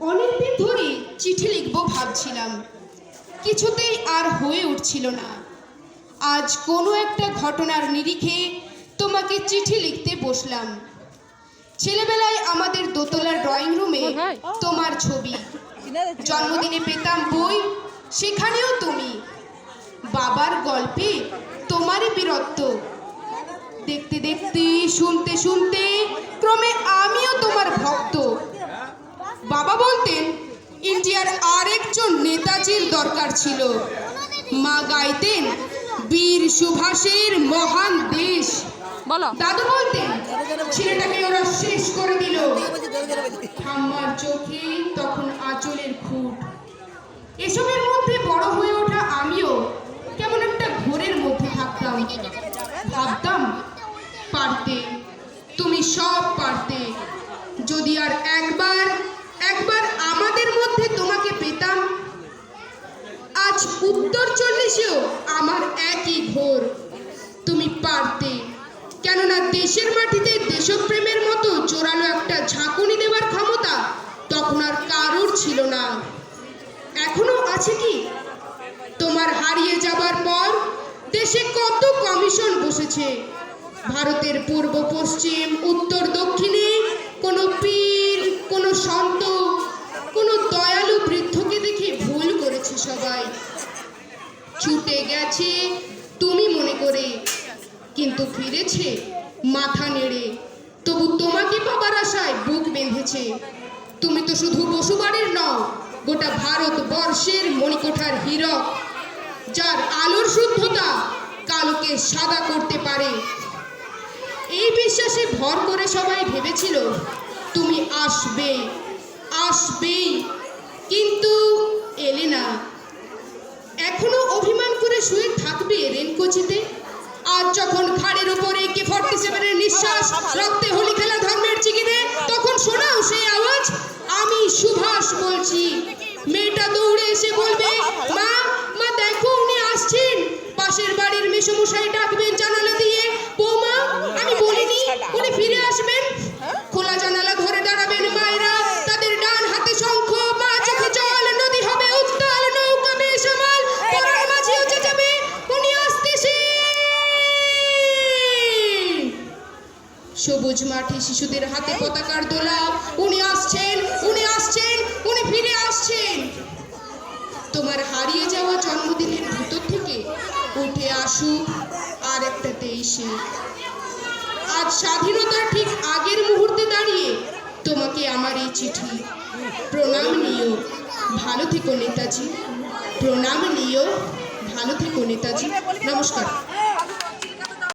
অনেকদিন ধরে চিঠি লিখব ভাবছিলাম। কিছুতেই আর হয়ে উঠছিল না। আজ কোনো একটা ঘটনার নিরিখে তোমাকে চিঠি লিখতে বসলাম। ছেলেবেলায় আমাদের দোতলার ড্রয়িং রুমে তোমার ছবি। জন্মদিনে পেতাম বই সেখানেও তুমি। বাবার গল্পে তোমারই বীরত্ব। দেখতে দেখতে শুনতে শুনতে ক্রমে আমিও তোমার ভক্ত বাবা বলতেন ইন্ডিয়ার আরেকজন নেতাজির দরকার ছিল। মা গাইতেন বীর সুভাষের মহান দেশ। বলো। দাদু বলতেন ছেলেটাকে ওরা শেষ করে দিল। ঠাম্মার চোখে তখন আঁচলের খুঁট। এসবের মধ্যে বড় হয়ে ওঠা আমিও কেমন একটা ঘোরের মধ্যে থাকতাম। ভাবতাম পারতে। তুমি সব পারতে যদি আর একবার একবার আমাদের মধ্যে তোমাকে পেতাম আজ উত্তর চল্লিশেও আমার একই ঘোর। তুমি পারতে, কেননা দেশের মাটিতে দেশপ্রেমের মতো জোরালো একটা ঝাঁকুনি দেওয়ার ক্ষমতা তখন আর কারোর ছিল না। এখনও আছে কি? তোমার হারিয়ে যাবার পর দেশে কত কমিশন বসেছে? ভারতের পূর্ব পশ্চিম, উত্তর গেছে, তুমি মনে করে। কিন্তু ফিরেছে মাথা নেড়ে। তবু তোমাকে পাবার আশায় বুক বেঁধেছে। তুমি তো শুধু বসুবাড়ির নও, গোটা ভারতবর্ষের মণিকোঠার হীরক, যার আলোর শুদ্ধতা কালোকে সাদা করতে পারে। এই বিশ্বাসে ভর করে সবাই ভেবেছিল, তুমি আসবে, আসবেই। কিন্তু এলে না। সেভেনের রক্তে হোলি খেলা ধর্মের চিকিতে, তখন শোনাও সেই আওয়াজ, আমি সুভাষ বলছি। মেয়েটা দৌড়ে এসে বলবে, মা মা, দেখো উনি আসছেন। পাশের বাড়ির মেসমশাই ডাকবেন জানালা দিয়ে, বৌমা, আমি বলিনি, উনি ফিরে আসবেন। সবুজ মাঠে শিশুদের হাতে পতাকার দোলা। উনি আসছেন উনি আসছেন, উনি ফিরে আসছেন। তোমার হারিয়ে যাওয়া জন্মদিনের ভিতর থেকে উঠে আসুক আর একটা তেইশে আজ স্বাধীনতার ঠিক আগের মুহূর্তে দাঁড়িয়ে তোমাকে আমার এই চিঠি। প্রণাম নিও, ভালো থেকো নেতাজি। প্রণাম নিও, ভালো থেকো নেতাজি। নমস্কার।